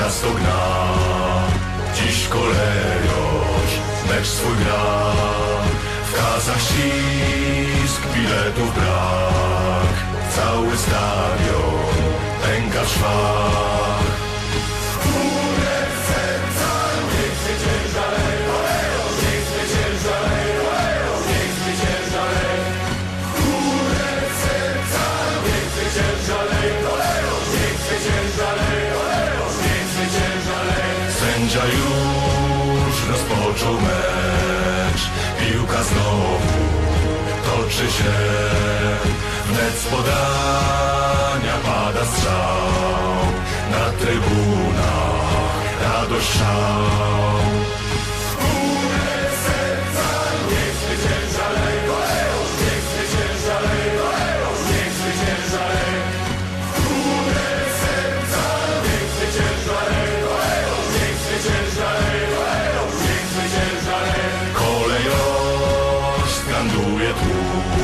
miasto gna Dziś mecz swój gra W kasach ścisk, biletów brak. Cały stadion pęka w szwach Sędzia już rozpoczął mecz. Piłka znowu toczy się. Wnet z podania pada strzał. Na trybunach radość szał Hallelujah.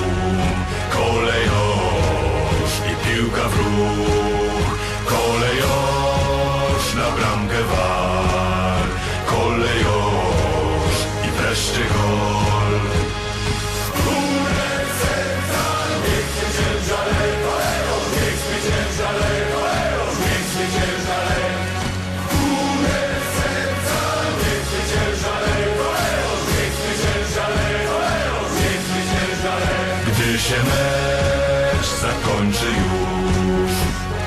Gdy się mecz zakończy już.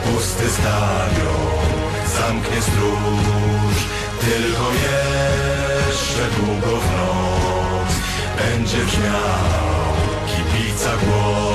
Pusty stadion zamknie stróż. Tylko jeszcze długo w noc Będzie brzmiał kibica głos